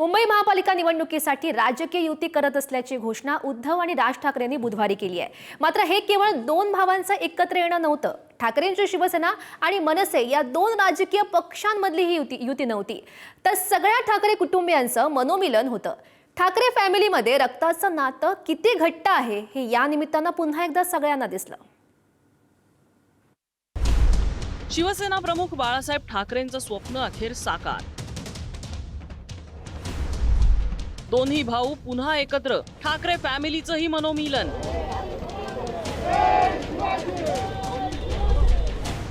मुंबई महापालिका निवडणुकीसाठी राजकीय युती करत असल्याची घोषणा उद्धव आणि राज ठाकरेंनी बुधवारी केली आहे. मात्र हे केवळ दोन भावांचं एकत्र येणं नव्हतं. ठाकरेंची शिवसेना आणि मनसे या दोन राजकीय पक्षांमधली ही युती युती नव्हती. तर सगळ्या ठाकरे कुटुंबियांचं मनोमिलन होतं. ठाकरे फॅमिलीमध्ये रक्ताचं नातं किती घट्ट आहे हे या निमित्तानं पुन्हा एकदा सगळ्यांना दिसलं. शिवसेना प्रमुख बाळासाहेब ठाकरेंचं स्वप्न अखेर साकार. दोन्ही भाऊ पुन्हा एकत्र. ठाकरे फॅमिलीचंही मनोमिलन.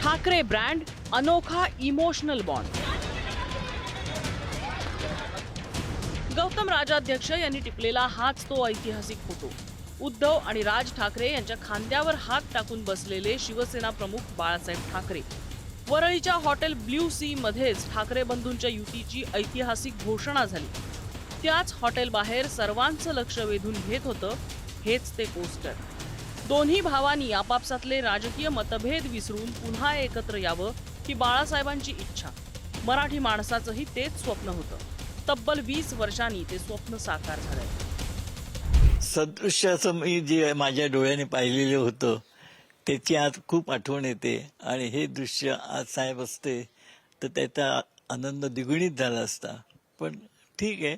ठाकरे ब्रँड अनोखा इमोशनल बॉन्ड. गौतम राजाध्यक्ष यांनी टिपलेला हाच तो ऐतिहासिक फोटो. उद्धव आणि राज ठाकरे यांच्या खांद्यावर हात टाकून बसलेले शिवसेना प्रमुख बाळासाहेब ठाकरे. वरळीच्या हॉटेल ब्ल्यू सी मध्येच ठाकरे बंधूंच्या युतीची ऐतिहासिक घोषणा झाली. त्याच हॉटेल बाहेर सर्वांचं लक्ष वेधून घेत होतं हेच ते पोस्टर. दोन्ही भावांनी आपापसातले राजकीय मतभेद विसरून पुन्हा एकत्र यावं ही बाळासाहेबांची इच्छा. मराठी माणसाचंही तेच स्वप्न होतं. तब्बल वीस वर्षांनी ते स्वप्न साकार झालंय. सदृश्य असं मी जे माझ्या डोळ्याने पाहिलेलं होतं त्याची आज खूप आठवण येते आणि हे दृश्य आज साहेब असते तर त्याचा आनंद द्विगुणित झाला असता. पण ठीक आहे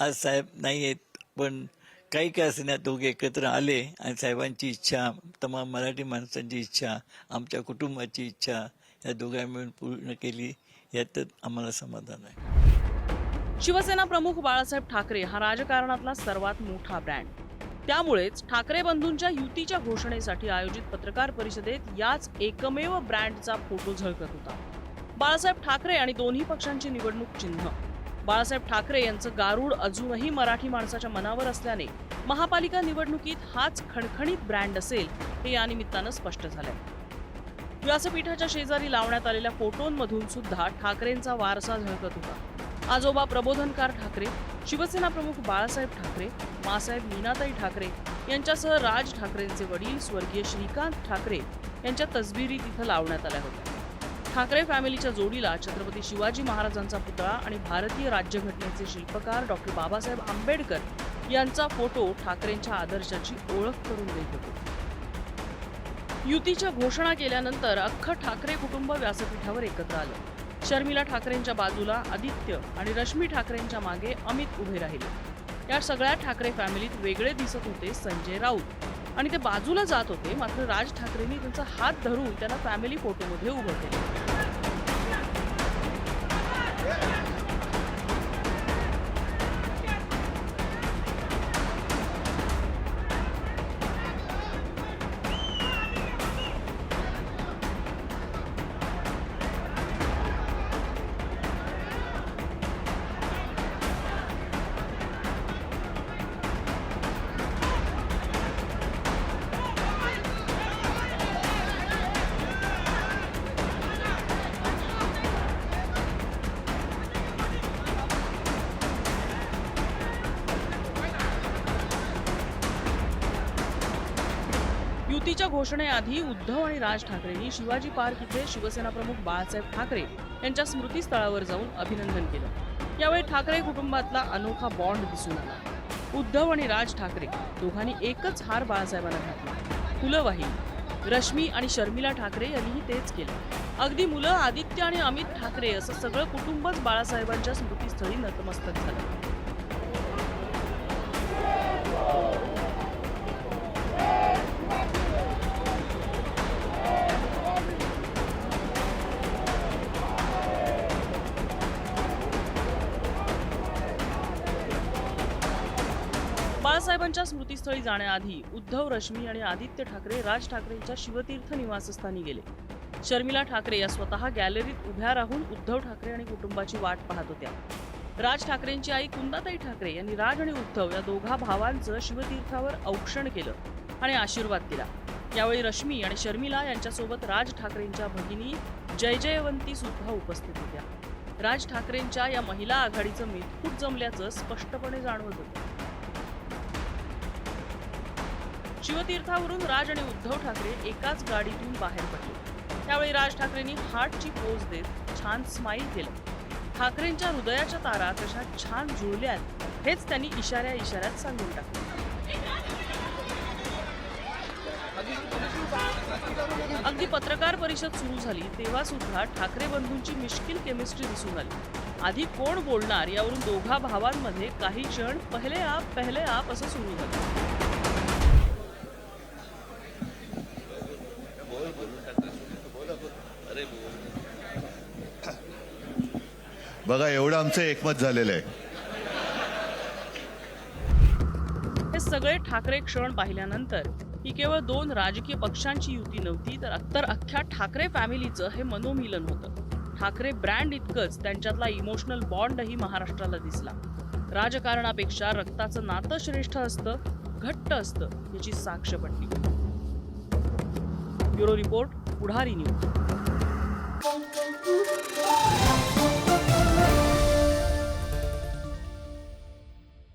आज साहेब नाही आहेत पण काही काय असण्या दोघे एकत्र आले आणि साहेबांची इच्छा तमाम मराठी माणसांची इच्छा आमच्या कुटुंबाची इच्छा या दोघांनी मिळून पूर्ण केली यातच आम्हाला समाधान आहे. शिवसेना प्रमुख बाळासाहेब ठाकरे हा राजकारणातला सर्वात मोठा ब्रँड. त्यामुळेच ठाकरे बंधूंच्या युतीच्या घोषणेसाठी आयोजित पत्रकार परिषदेत याच एकमेव ब्रँडचा फोटो झळकत होता. बाळासाहेब ठाकरे आणि दोन्ही पक्षांची निवडणूक चिन्ह. बाळासाहेब ठाकरे यांचं गारुड अजूनही मराठी माणसाच्या मनावर असल्याने महापालिका निवडणुकीत हाच खणखणीत ब्रँड असेल हे या निमित्तानं स्पष्ट झालंय. व्यासपीठाच्या शेजारी लावण्यात आलेल्या फोटोंमधून सुद्धा ठाकरेंचा वारसा झळकत होता. आजोबा प्रबोधनकार ठाकरे शिवसेना प्रमुख बाळासाहेब ठाकरे मासाहेब मीनाताई ठाकरे यांच्यासह राज ठाकरेंचे वडील स्वर्गीय श्रीकांत ठाकरे यांच्या तसबिरी तिथं लावण्यात आल्या होत्या. ठाकरे फॅमिलीच्या जोडीला छत्रपती शिवाजी महाराजांचा पुतळा आणि भारतीय राज्यघटनेचे शिल्पकार डॉक्टर बाबासाहेब आंबेडकर यांचा फोटो ठाकरेंच्या आदर्शाची ओळख करून देत होते. युतीच्या घोषणा केल्यानंतर अख्खं ठाकरे कुटुंब व्यासपीठावर एकत्र आलं. शर्मिला ठाकरेंच्या बाजूला आदित्य आणि रश्मी ठाकरेंच्या मागे अमित उभे राहिले. या सगळ्या ठाकरे फॅमिलीत वेगळे दिसत होते संजय राऊत. आणि ते बाजूला जात होते मात्र राज ठाकरेंनी त्यांचा हात धरून त्यांना फॅमिली फोटोमध्ये उभं केलं युतीच्या घोषणेआधी उद्धव आणि राज ठाकरेंनी शिवाजी पार्क इथे शिवसेना प्रमुख बाळासाहेब ठाकरे यांच्या स्मृतीस्थळावर जाऊन अभिनंदन केलं. यावेळी ठाकरे कुटुंबातला अनोखा बॉन्ड दिसून आला. उद्धव आणि राज ठाकरे दोघांनी एकच हार बाळासाहेबांना घातला. फुलं वाहिली रश्मी आणि शर्मिला ठाकरे यांनीही तेच केलं. अगदी मुलं आदित्य आणि अमित ठाकरे असं सगळं कुटुंबच बाळासाहेबांच्या स्मृतीस्थळी नतमस्तक झालं. बाळासाहेबांच्या स्मृतीस्थळी जाण्याआधी उद्धव रश्मी आणि आदित्य ठाकरे राज ठाकरेंच्या शिवतीर्थ निवासस्थानी गेले. शर्मिला ठाकरे या स्वतः गॅलरीत उभ्या राहून उद्धव ठाकरे आणि कुटुंबाची वाट पाहत होत्या. राज ठाकरेंची आई कुंदाताई ठाकरे यांनी राज आणि उद्धव या दोघा भावांचं शिवतीर्थावर औक्षण केलं आणि आशीर्वाद दिला. यावेळी रश्मी आणि शर्मिला यांच्यासोबत राज ठाकरेंच्या भगिनी जय जयवंती सुद्धा उपस्थित होत्या. राज ठाकरेंच्या या महिला आघाडीचं मेतकूट जमल्याचं स्पष्टपणे जाणवत होतं. शिवतीर्थावरून राज आणि उद्धव ठाकरे एकाच गाडीतून बाहेर पडले. त्यावेळी राज ठाकरेंनी हार्टची पोज देत छान स्माईल केलं. ठाकरेंच्या हृदयाच्या तारा कशा छान जुळल्यात हेच त्यांनी इशाऱ्या इशाऱ्यात सांगून टाकलं. अगदी पत्रकार परिषद सुरू झाली तेव्हा सुद्धा ठाकरे बंधूंची मिश्किल केमिस्ट्री दिसून आली. आधी कोण बोलणार यावरून दोघा भावांमध्ये काही क्षण पहिले आप पहिले आप असं सुरू झालं. बघा एवढं आमचं एकमत झालेलं आहे. हे सगळे ठाकरे क्षण पाहिल्यानंतर ही केवळ दोन राजकीय पक्षांची युती नव्हती तर तर अख्ख्या ठाकरे फॅमिलीचं हे मनोमिलन होतं. ठाकरे ब्रँड इतकंच त्यांच्यातला इमोशनल बॉन्डही महाराष्ट्राला दिसला. राजकारणापेक्षा रक्ताचं नातं श्रेष्ठ असतं घट्ट असतं याची साक्ष पडली. Bureau report Pudhari news.